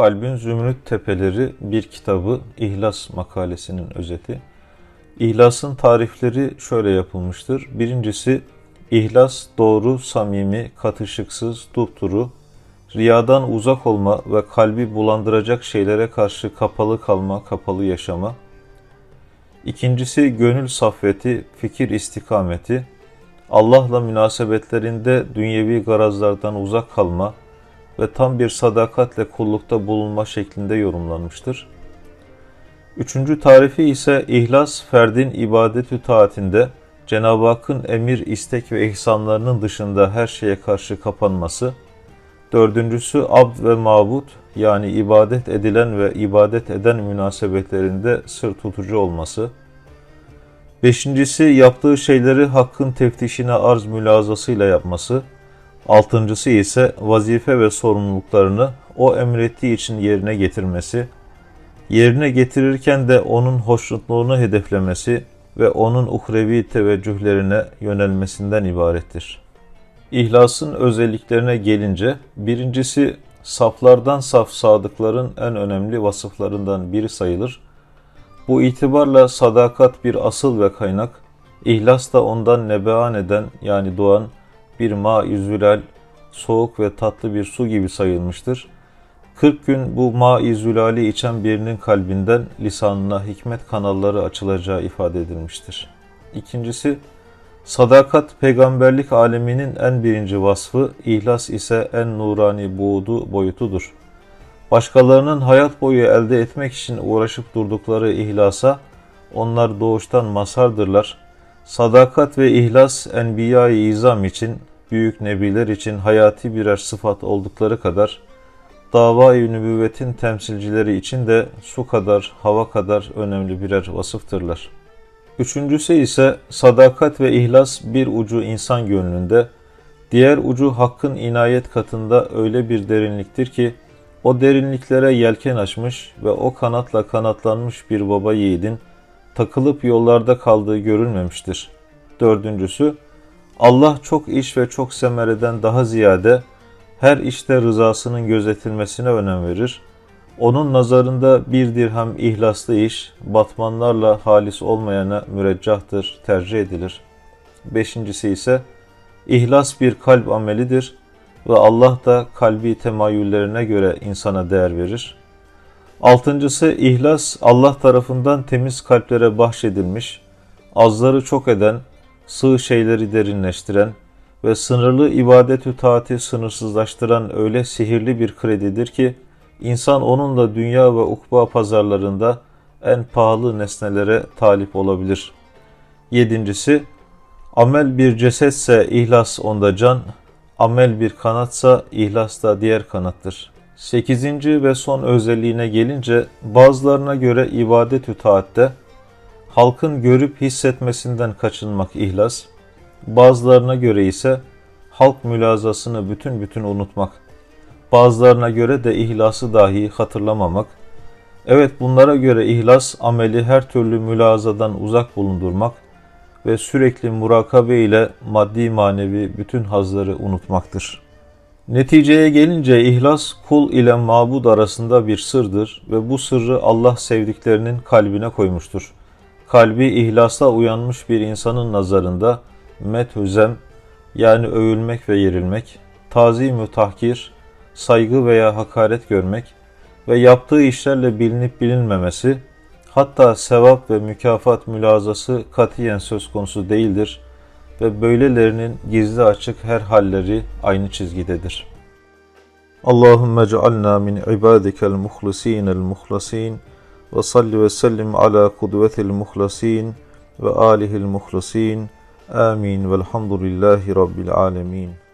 Kalbin Zümrüt Tepeleri bir kitabı İhlas makalesinin özeti. İhlasın tarifleri şöyle yapılmıştır. Birincisi İhlas doğru, samimi, katışıksız, dupduru, riyadan uzak olma ve kalbi bulandıracak şeylere karşı kapalı kalma, kapalı yaşama. İkincisi gönül saffeti, fikir istikameti, Allah'la münasebetlerinde dünyevi garazlardan uzak kalma ve tam bir sadakatle kullukta bulunma şeklinde yorumlanmıştır. Üçüncü tarifi ise ihlas ferdin ibadetü taatinde Cenab-ı Hakk'ın emir, istek ve ihsanlarının dışında her şeye karşı kapanması. Dördüncüsü abd ve mabut yani ibadet edilen ve ibadet eden münasebetlerinde sır tutucu olması. Beşincisi yaptığı şeyleri hakkın teftişine arz mülazasıyla yapması. Altıncısı ise vazife ve sorumluluklarını o emrettiği için yerine getirmesi. Yerine getirirken de onun hoşnutluğunu hedeflemesi ve onun uhrevi teveccühlerine yönelmesinden ibarettir. İhlasın özelliklerine gelince, birincisi saflardan saf sadıkların en önemli vasıflarından biri sayılır. Bu itibarla sadakat bir asıl ve kaynak, ihlas da ondan nebean eden yani doğan bir ma-i zülal, soğuk ve tatlı bir su gibi sayılmıştır. 40 gün bu ma-i zülali içen birinin kalbinden lisanına hikmet kanalları açılacağı ifade edilmiştir. İkincisi, sadakat peygamberlik aleminin en birinci vasfı, ihlas ise en nurani buğdu boyutudur. Başkalarının hayat boyu elde etmek için uğraşıp durdukları ihlasa, onlar doğuştan masardırlar. Sadakat ve ihlas enbiya-i izam için, büyük nebiler için hayati birer sıfat oldukları kadar, dava-i nübüvvetin temsilcileri için de su kadar, hava kadar önemli birer vasıftırlar. Üçüncüsü ise sadakat ve ihlas bir ucu insan gönlünde, diğer ucu hakkın inayet katında öyle bir derinliktir ki, o derinliklere yelken açmış ve o kanatla kanatlanmış bir baba yiğidin takılıp yollarda kaldığı görülmemiştir. Dördüncüsü, Allah çok iş ve çok semereden daha ziyade her işte rızasının gözetilmesine önem verir. Onun nazarında bir dirhem ihlaslı iş, batmanlarla halis olmayana müreccahtır, tercih edilir. Beşincisi ise, ihlas bir kalp amelidir ve Allah da kalbi temayüllerine göre insana değer verir. Altıncısı, ihlas Allah tarafından temiz kalplere bahşedilmiş, azları çok eden, sığ şeyleri derinleştiren, ve sınırlı ibadetü taati sınırsızlaştıran öyle sihirli bir kredidir ki insan onunla dünya ve ukba pazarlarında en pahalı nesnelere talip olabilir. Yedincisi, amel bir cesetse ihlas onda can, amel bir kanatsa ihlas da diğer kanattır. Sekizinci ve son özelliğine gelince bazılarına göre ibadetü taatte halkın görüp hissetmesinden kaçınmak ihlas, Bazılarına göre ise halk mülazasını bütün bütün unutmak. Bazılarına göre de ihlası dahi hatırlamamak. Evet bunlara göre ihlas ameli her türlü mülazadan uzak bulundurmak ve sürekli murakabe ile maddi manevi bütün hazları unutmaktır. Neticeye gelince ihlas kul ile mabud arasında bir sırdır ve bu sırrı Allah sevdiklerinin kalbine koymuştur. Kalbi ihlasla uyanmış bir insanın nazarında methüzem yani övülmek ve yerilmek, tazim tahkir, saygı veya hakaret görmek ve yaptığı işlerle bilinip bilinmemesi, hatta sevap ve mükafat mülazası katiyen söz konusu değildir ve böylelerinin gizli açık her halleri aynı çizgidedir. Allahümme cealna min ibadikel muhlisinel muhlasin وصل وسلم على قدوة المخلصين وآله المخلصين. آمين. والحمد لله رب العالمين.